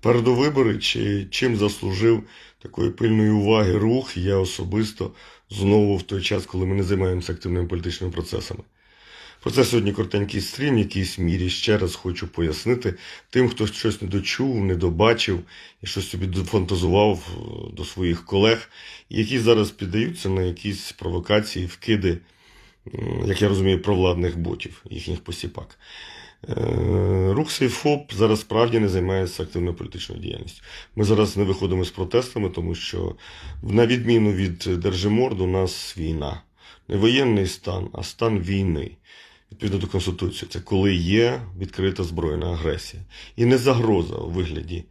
Попереду вибори, чи чим заслужив такої пильної уваги рух, я особисто знову в той час, коли ми не займаємося активними політичними процесами. Про це сьогодні коротенький стрім, в якійсь мірі ще раз хочу пояснити тим, хто щось не дочув, не добачив і щось собі дофантазував е, до своїх колег, які зараз піддаються на якісь провокації, вкиди, як я розумію, провладних ботів, їхніх посіпак. Е, Рух Сейфоп зараз справді не займається активною політичною діяльністю. Ми зараз не виходимо з протестами, тому що, на відміну від Держиморду, у нас війна. Не воєнний стан, а стан війни. Відповідно до Конституції, це коли є відкрита збройна агресія. І не загроза у вигляді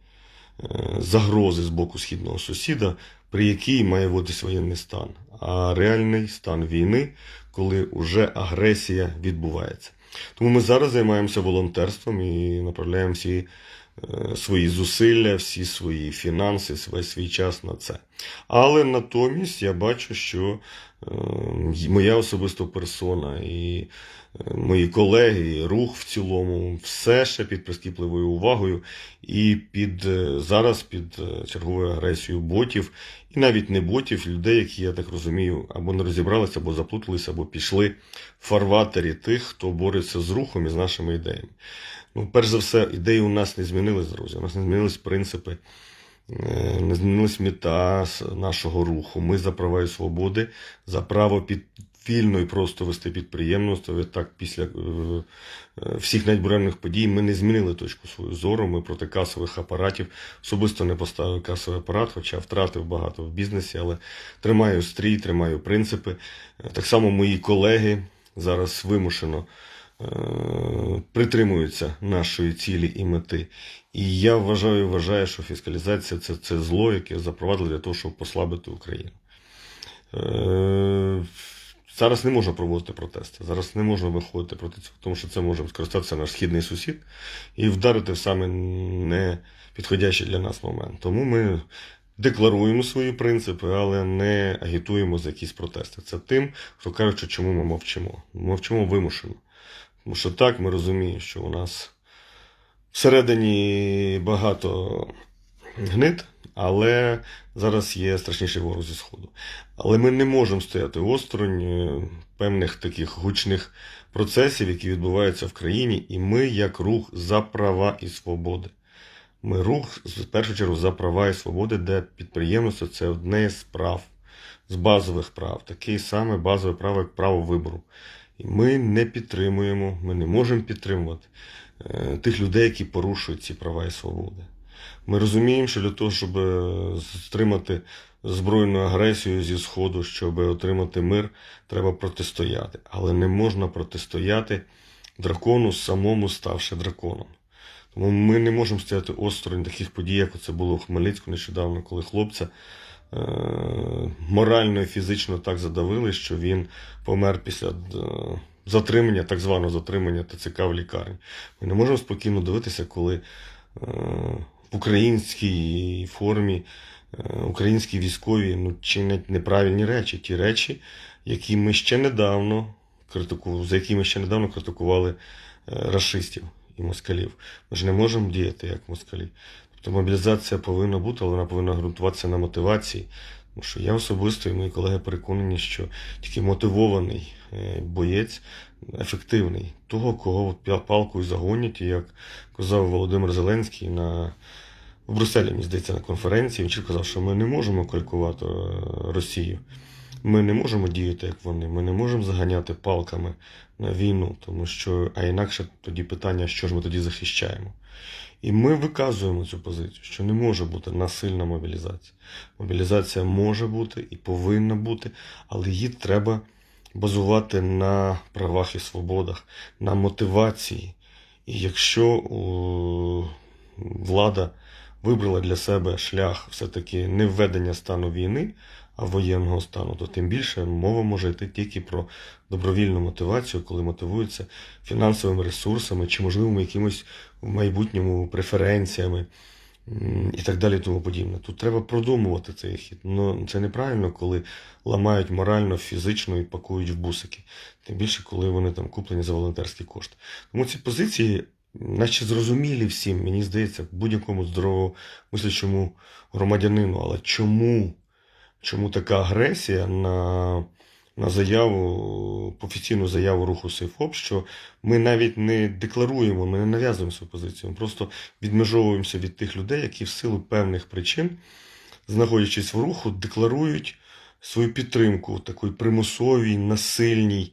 е, загрози з боку східного сусіда, при якій має вводитись воєнний стан, а реальний стан війни, коли вже агресія відбувається. Тому ми зараз займаємося волонтерством і направляємо всі свої зусилля, всі свої фінанси, весь свій час на це. Але натомість я бачу, що е, моя особиста персона і е, мої колеги, і рух в цілому, все ще під прискіпливою увагою і під е, зараз під е, черговою агресією ботів, і навіть не ботів, людей, які, я так розумію, або не розібралися, або заплуталися, або пішли в фарватері тих, хто бореться з рухом і з нашими ідеями. Ну, перш за все, ідеї у нас не змінились, друзі. У нас не змінились принципи, е, не змінилась мета нашого руху. Ми за права і свободи, за право під вільно і просто вести підприємництво. Так, після е, е, всіх найбуремних подій ми не змінили точку свою зору. Ми проти касових апаратів. Особисто не поставив касовий апарат, хоча втратив багато в бізнесі, але тримаю стрій, тримаю принципи. Так само мої колеги зараз вимушено притримуються нашої цілі і мети. І я вважаю, вважаю, що фіскалізація це, це зло, яке запровадили для того, щоб послабити Україну. Е, Зараз не можна проводити протести, зараз не можна виходити проти цього, тому що це може скористатися наш східний сусід і вдарити в саме не підходящий для нас момент. Тому ми декларуємо свої принципи, але не агітуємо за якісь протести. Це тим, хто каже, чому ми мовчимо. Мовчимо вимушено. Тому що так ми розуміємо, що у нас всередині багато гнид, але зараз є страшніший ворог зі сходу. Але ми не можемо стояти осторонь е, певних таких гучних процесів, які відбуваються в країні, і ми, як рух за права і свободи. Ми рух в першу чергу за права і свободи, де підприємництво це одне з прав, з базових прав, таке саме базове право, як право вибору. І ми не підтримуємо, ми не можемо підтримувати е, тих людей, які порушують ці права і свободи. Ми розуміємо, що для того, щоб е, стримати збройну агресію зі Сходу, щоб отримати мир, треба протистояти. Але не можна протистояти дракону, самому ставши драконом. Тому ми не можемо стояти осторонь таких подій, як це було у Хмельницьку нещодавно, коли хлопця морально і фізично так задавили, що він помер після е- затримання, так званого затримання ТЦК в лікарні. Ми не можемо спокійно дивитися, коли е- в українській формі е, українські військові ну, чинять неправильні речі, ті речі, які ми ще недавно критикували, за які ми ще недавно критикували е, расистів і москалів. Ми ж не можемо діяти як москалі. Тобто мобілізація повинна бути, але вона повинна ґрунтуватися на мотивації. Тому що я особисто і мої колеги переконані, що тільки мотивований е, боєць ефективний, того, кого палкою загонять, і як казав Володимир Зеленський на в Брюсселі, мені здається, на конференції, він чітко казав, що ми не можемо калькувати е, Росію. Ми не можемо діяти, як вони. Ми не можемо заганяти палками на війну, тому що, а інакше тоді питання, що ж ми тоді захищаємо. І ми виказуємо цю позицію, що не може бути насильна мобілізація. Мобілізація може бути і повинна бути, але її треба базувати на правах і свободах, на мотивації. І якщо влада вибрала для себе шлях все-таки не введення стану війни, а воєнного стану, то тим більше мова може йти тільки про добровільну мотивацію, коли мотивуються фінансовими ресурсами чи, можливо, якимось в майбутньому преференціями і так далі, тому подібне. Тут треба продумувати цей хід. Ну це неправильно, коли ламають морально, фізично і пакують в бусики. Тим більше, коли вони там куплені за волонтерські кошти. Тому ці позиції наче зрозумілі всім, мені здається, будь-якому здоровомислячому громадянину. Але чому? Чому така агресія на, на заяву, офіційну заяву руху Сейфоп, що ми навіть не декларуємо, ми не нав'язуємо свою позицію, ми просто відмежовуємося від тих людей, які в силу певних причин, знаходячись в руху, декларують свою підтримку такої примусовій, насильній,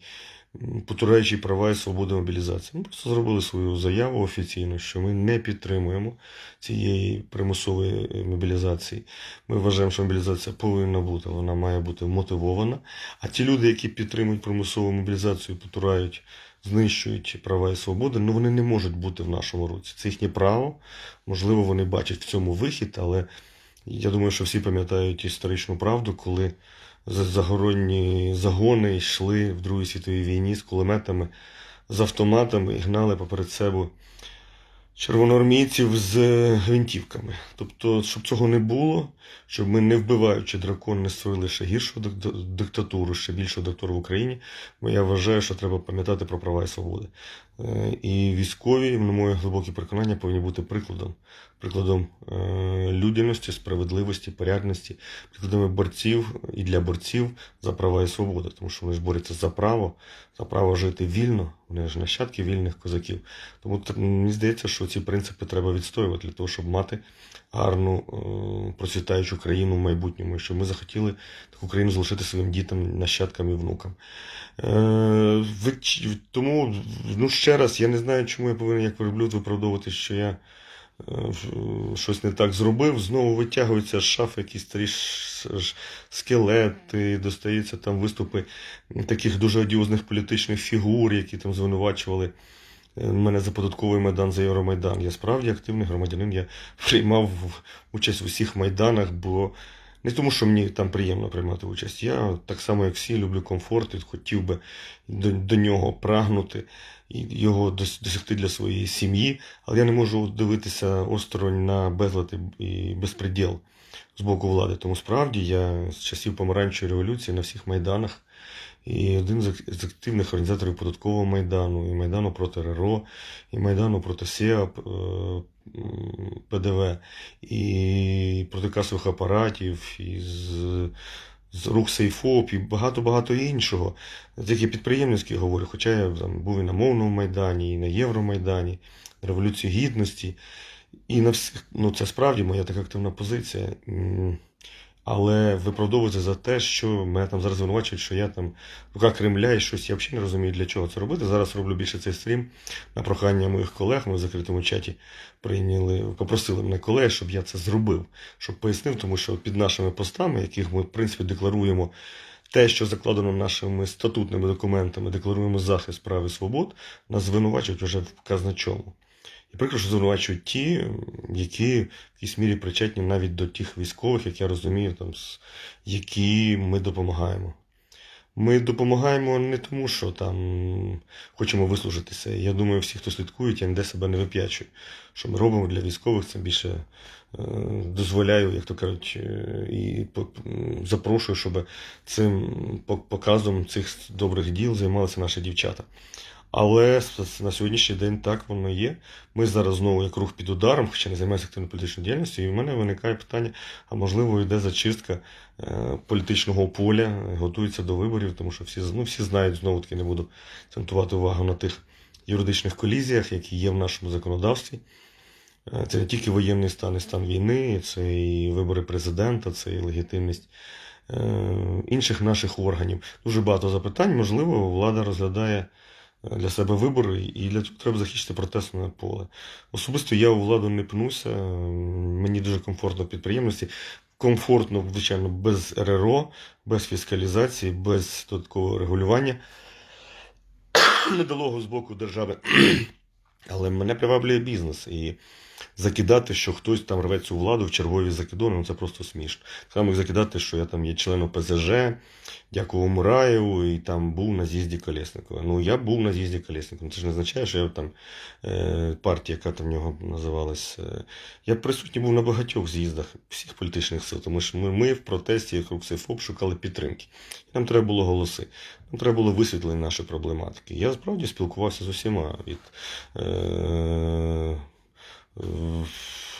м, потураючій права і свободи мобілізації. Ми просто зробили свою заяву офіційно, що ми не підтримуємо цієї примусової е, мобілізації. Ми вважаємо, що мобілізація повинна бути, вона має бути мотивована. А ті люди, які підтримують примусову мобілізацію, потурають, знищують права і свободи, ну вони не можуть бути в нашому руці. Це їхнє право. Можливо, вони бачать в цьому вихід, але я думаю, що всі пам'ятають історичну правду, коли загоронні загони йшли в Другій світовій війні з кулеметами, з автоматами і гнали поперед себе червоноармійців з гвинтівками. Тобто, щоб цього не було, щоб ми, не вбиваючи дракон, не створили ще гіршу диктатуру, ще більшу диктатуру в Україні, бо я вважаю, що треба пам'ятати про права і свободи. Е, І військові, на моє глибоке переконання, повинні бути прикладом. Прикладом е, людяності, справедливості, порядності, прикладами борців і для борців за права і свободи, тому що вони ж борються за право, за право жити вільно, вони ж нащадки вільних козаків. Тому мені здається, що ці принципи треба відстоювати для того, щоб мати гарну е, процвітаючу країну в майбутньому, щоб ми захотіли таку країну залишити своїм дітям, нащадкам і внукам. Е, тому, ну ще раз, я не знаю, чому я повинен як верблюд виправдовувати, що я е, щось не так зробив. Знову витягуються з шафи якісь старі скелети, достаються там виступи таких дуже одіозних політичних фігур, які там звинувачували мене за податковий майдан за Євромайдан. Я справді активний громадянин, я приймав участь в усіх майданах, бо не тому, що мені там приємно приймати участь. Я так само, як всі, люблю комфорт і хотів би до, до нього прагнути і його досягти для своєї сім'ї, але я не можу дивитися осторонь на безлад і безпреділ з боку влади. Тому справді я з часів помаранчевої революції на всіх майданах і один з активних організаторів податкового майдану, і майдану проти РРО, і майдану проти СЕА, ПДВ, і проти касових апаратів, і з, з рук Сейфоп, і багато-багато іншого. Тільки підприємницькі говорю, хоча я там був і на мовному майдані, і на Євромайдані, Революції Гідності. І на всіх, ну це справді моя така активна позиція. Але виправдовується за те, що мене там зараз звинувачують, що я там рука Кремля і щось. Я взагалі не розумію, для чого це робити. Зараз роблю більше цей стрім на прохання моїх колег. Ми в закритому чаті прийняли, попросили мене колеги, щоб я це зробив, щоб пояснив, тому що під нашими постами, яких ми в принципі декларуємо те, що закладено нашими статутними документами, декларуємо захист прав і свобод, нас звинувачують вже в казначому. Прикро, що звинувачують ті, які в якійсь мірі причетні навіть до тих військових, як я розумію, там, які ми допомагаємо. Ми допомагаємо не тому, що там хочемо вислужитися. Я думаю, всі, хто слідкують, я ніде себе не вип'ячую. Що ми робимо для військових, це більше е, дозволяю, як то кажуть, е, і по- запрошую, щоб цим показом цих добрих діл займалися наші дівчата. Але на сьогоднішній день так воно є. Ми зараз знову як рух під ударом, хоча не займаюся активною політичною діяльністю, і в мене виникає питання: а можливо, йде зачистка е, політичного поля, готується до виборів, тому що всі, ну, всі знають, знову таки не буду акцентувати увагу на тих юридичних колізіях, які є в нашому законодавстві. Е, Це не тільки воєнний стан і стан війни, це і вибори президента, це і легітимність е, інших наших органів. Дуже багато запитань. Можливо, влада розглядає для себе вибори, і для цього треба захищати протестне поле. Особисто я у владу не пнуся. Мені дуже комфортно в підприємності. Комфортно, звичайно, без РРО, без фіскалізації, без додаткового регулювання недолого з боку держави. Але мене приваблює бізнес. І закидати, що хтось там рве цю владу в чергові закидони, ну це просто смішно. Саме як закидати, що я там є членом ПЗЖ, дякую Мураєву, і там був на з'їзді Колєснікова. Ну, я був на з'їзді Колєснікова. Це ж не означає, що я там е, партія, яка там в нього називалась. Е, я присутній був на багатьох з'їздах всіх політичних сил, тому що ми, ми в протесті ФОП шукали підтримки. Нам треба було голоси. Нам треба було висвітлення нашої проблематики. Я справді спілкувався з усіма від е,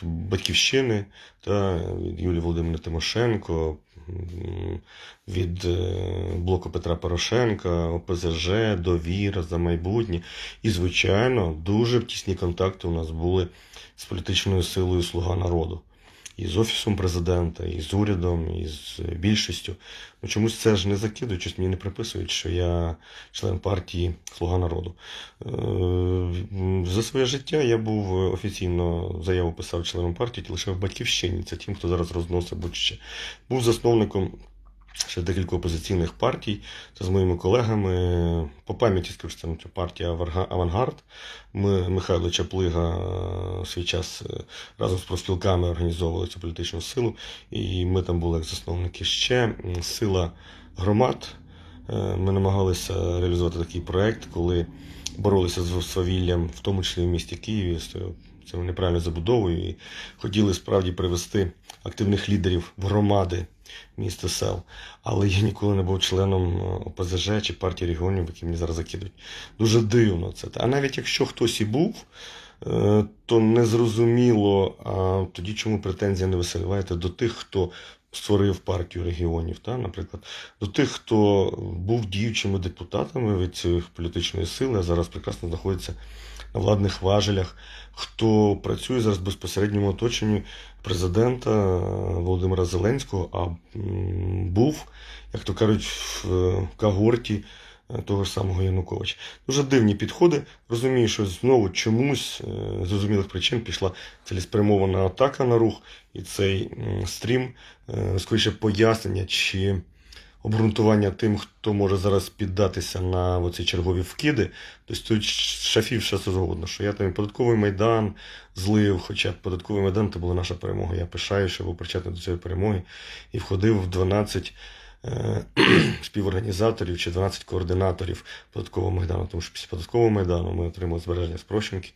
Батьківщини та від Юлії Володимирівни Тимошенко, від е, блоку Петра Порошенка, ОПЗЖ, Довіра за майбутнє. І, звичайно, дуже тісні контакти у нас були з політичною силою Слуга народу. І з Офісом президента, і з урядом, і з більшістю. Ну чомусь це ж не закидують, щось мені не приписують, що я член партії Слуга народу. Е, За своє життя я був офіційно заяву писав членом партії лише в батьківщині. Це тим, хто зараз розносить будь-що. Був засновником ще декількох опозиційних партій. Це з моїми колегами. По пам'яті скажу, це партія «Аварга- Авангард. Ми Михайло Чаплига е, свій час е, разом з профспілками організовували цю політичну силу. І ми там були як засновники ще. Сила громад. Е, Ми намагалися реалізувати такий проект, коли боролися з свавіллям, в тому числі в місті Києві, з цими неправильною забудовою, і хотіли справді привести активних лідерів в громади міста сел. Але я ніколи не був членом е, ОПЗЖ чи партії регіонів, які мені зараз закидують. Дуже дивно це. А навіть якщо хтось і був, е, то незрозуміло, тоді чому претензії не висуваєте до тих, хто створив партію регіонів, та, наприклад, до тих, хто був діючими депутатами від цієї політичної сили, а зараз прекрасно знаходиться на владних важелях, хто працює зараз в безпосередньому оточенні президента Володимира Зеленського, а був, як то кажуть, в е, когорті того ж самого Януковича. Дуже дивні підходи. Розумію, що знову чомусь е, з зрозумілих причин пішла цілеспрямована атака на рух, і цей стрім, е, скоріше пояснення чи обґрунтування тим, хто може зараз піддатися на оці чергові вкиди. Тобто тут шафів все згодно, що я там і податковий майдан злив, хоча податковий майдан це була наша перемога. Я пишаю, що був причетний до цієї перемоги і входив в 12 е, співорганізаторів чи 12 координаторів податкового майдану. Тому що після податкового майдану ми отримали збереження спрощенки.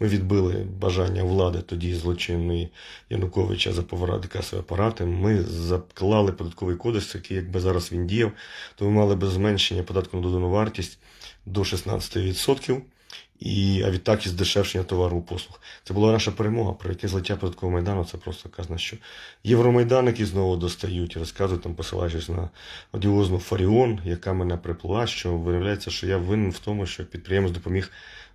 Ми відбили бажання влади тоді злочинної Януковича за повороти касові апарати. Ми заклали податковий кодекс, який, якби зараз він діяв, то ми мали би зменшення податку на додану вартість до 16%. І, а відтак і здешевшення товару послуг. Це була наша перемога, про яке злиття податкового майдану. Це просто казано, що євромайданики знову достають, розказують там, посилаючись на одіозну Фаріон, яка мене приплила, що виявляється, що я винен в тому, що підприємець допоміг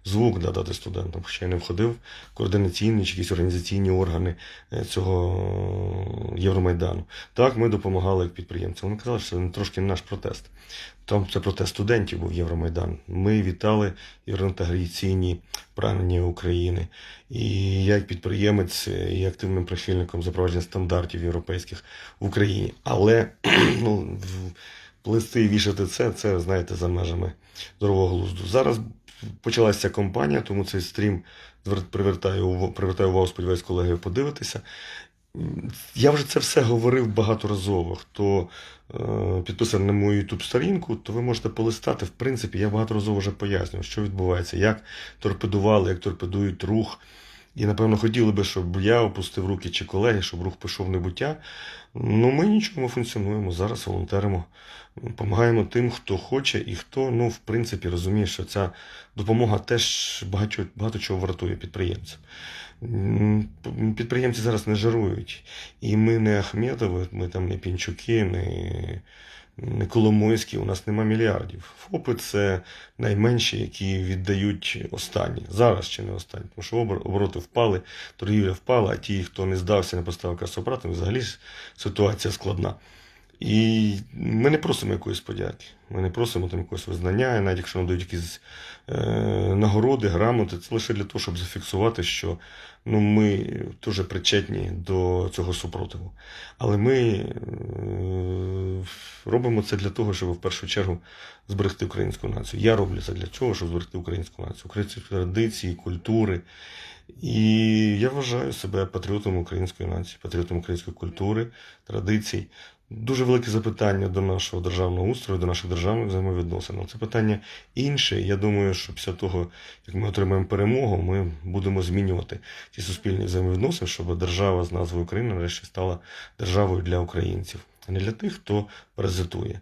звук надати студентам, хоча я не входив координаційні чи якісь організаційні органи е, цього Євромайдану. Так, ми допомагали як підприємцям. Вони казали, що це трошки наш протест. Там це протест студентів був Євромайдан. Ми вітали євроінтеграційні прагнення України. І я як підприємець і активним прихильником запровадження стандартів європейських в Україні. Але ну, плести і вішати це, це знаєте, за межами здорового глузду. Зараз почалася компанія, тому цей стрім привертаю, привертаю увагу, сподіваюсь, колеги подивитися. Я вже це все говорив багаторазово. Хто е, підписаний на мою youtube сторінку, то ви можете полистати. В принципі, я багаторазово вже пояснював, що відбувається, як торпедували, як торпедують рух. І, напевно, хотіли би, щоб я опустив руки чи колеги, щоб рух пішов в небуття. Ну, ми нічого, ми функціонуємо зараз, волонтеримо, допомагаємо тим, хто хоче, і хто, ну, в принципі, розуміє, що ця допомога теж багато, багато чого вартує підприємцям. Підприємці зараз не жарують. І ми не Ахметови, ми там не Пінчуки, не, Коломойські, у нас нема мільярдів. ФОПи це найменші, які віддають останні. Зараз ще не останні. Тому що обороти впали, торгівля впала, а ті, хто не здався, не поставив сопрати, взагалі ж ситуація складна. І ми не просимо якоїсь подяки. Ми не просимо там якогось визнання, навіть якщо нам дають якісь е, нагороди, грамоти, це лише для того, щоб зафіксувати, що ну, ми дуже причетні до цього супротиву. Але ми е, робимо це для того, щоб в першу чергу зберегти українську націю. Я роблю це для цього, щоб зберегти українську націю, українські традиції, культури. І я вважаю себе патріотом української нації, патріотом української культури, традицій. Дуже велике запитання до нашого державного устрою, до наших державних взаємовідносин. Це питання інше. Я думаю, що після того, як ми отримаємо перемогу, ми будемо змінювати ті суспільні взаємовідносини, щоб держава з назвою Україна нарешті стала державою для українців, а не для тих, хто паразитує.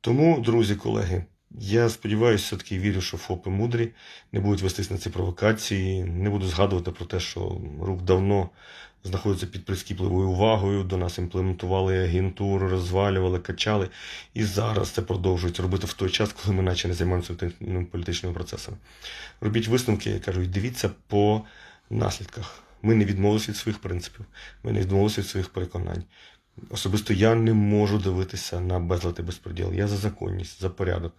Тому, друзі, колеги, я сподіваюся, все-таки вірю, що ФОПи мудрі не будуть вестись на ці провокації, не буду згадувати про те, що рух давно знаходиться під прискіпливою увагою. До нас імплементували агентуру, розвалювали, качали. І зараз це продовжують робити в той час, коли ми наче не займаємося політичними процесами. Робіть висновки, я кажу, і дивіться по наслідках. Ми не відмовилися від своїх принципів, ми не відмовилися від своїх переконань. Особисто я не можу дивитися на безлад і безпреділ. Я за законність, за порядок.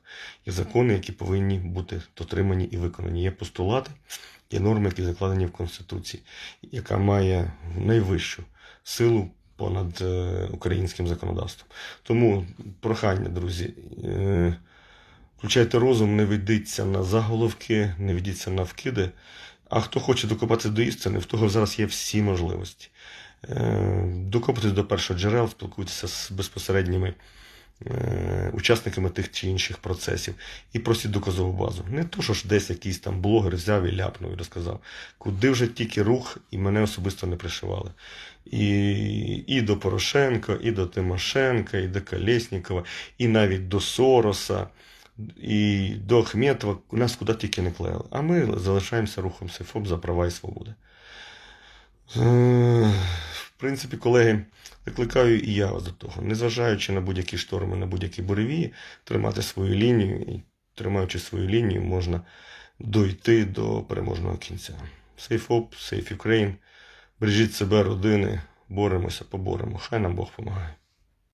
Є закони, які повинні бути дотримані і виконані. Є постулати, є норми, які закладені в Конституції, яка має найвищу силу понад е, українським законодавством. Тому прохання, друзі, е, включайте розум, не ведіться на заголовки, не ведіться на вкиди. А хто хоче докопатися до істини, в того зараз є всі можливості. Е, Докопатись до першого джерел, спілкуйтеся з безпосередніми е, учасниками тих чи інших процесів і просіть доказову базу. Не то, що ж десь якийсь там блогер взяв і ляпнув і розказав, куди вже тільки рух, і мене особисто не пришивали. І, і до Порошенка, і до Тимошенка, і до Колєснікова, і навіть до Сороса, і до Ахметова нас куди тільки не клеїли. А ми залишаємося рухом СИФОП за права і свободи. Е, В принципі, колеги, закликаю і я вас до того, незважаючи на будь-які шторми, на будь-які буревії, тримати свою лінію і тримаючи свою лінію, можна дойти до переможного кінця. Safe Hope, Safe Ukraine. Бережіть себе, родини, боремося, поборемо. Хай нам Бог допомагає.